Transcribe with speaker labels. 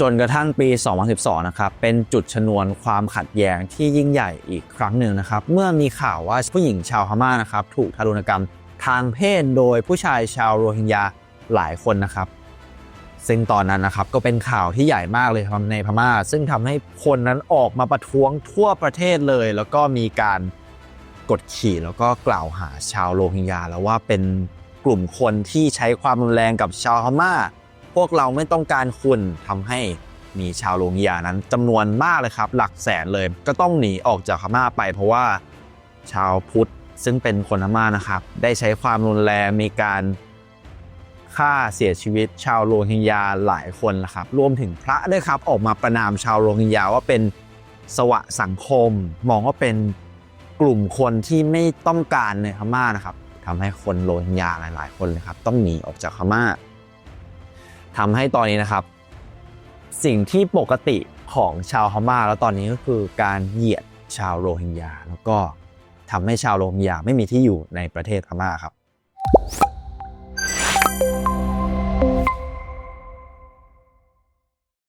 Speaker 1: จนกระทั่งปี 2012 นะครับ เป็นจุดชนวนความขัดแย้งที่ยิ่งใหญ่อีกครั้งหนึ่งนะครับ เมื่อมีข่าวว่าผู้หญิงชาวพม่านะครับ ถูกทารุณกรรมทางเพศโดยผู้ชายชาวโรฮิงญาหลายคนนะครับ ซึ่งตอนนั้นนะครับก็เป็นข่าวที่ใหญ่มากเลยในพม่า ซึ่งทำให้คนนั้นออกมาประท้วงทั่วประเทศเลย แล้วก็มีการกดขี่แล้วก็กล่าวหาชาวโรฮิงญาแล้วว่าเป็นกลุ่มคนที่ใช้ความรุนแรงกับชาวพม่า พวกเราไม่ต้องการคุณทำให้มีชาวโรฮิงญานั้นจำนวนมากเลยครับ หลักแสนเลยก็ต้องหนีออกจากพม่าไป เพราะว่าชาวพุทธซึ่งเป็นคนพม่านะครับ ได้ใช้ความรุนแรงมีการฆ่าเสียชีวิตชาวโรฮิงญาหลายคนละครับ รวมถึงพระด้วยครับ ออกมาประนามชาวโรฮิงญาว่าเป็นสวะสังคม มองว่าเป็นกลุ่มคนที่ไม่ต้องการในพม่านะครับทำให้คนโรฮิงญาหลาย ๆ คนเลยครับ ต้องหนีออกจากพม่า ทำให้ตอนนี้นะครับ สิ่งที่ปกติของชาวฮาม่าแล้วตอนนี้ก็คือการเหยียดชาวโรฮิงญาแล้วก็ทำให้ชาวโรฮิงญาไม่มีที่อยู่ในประเทศพม่าครับ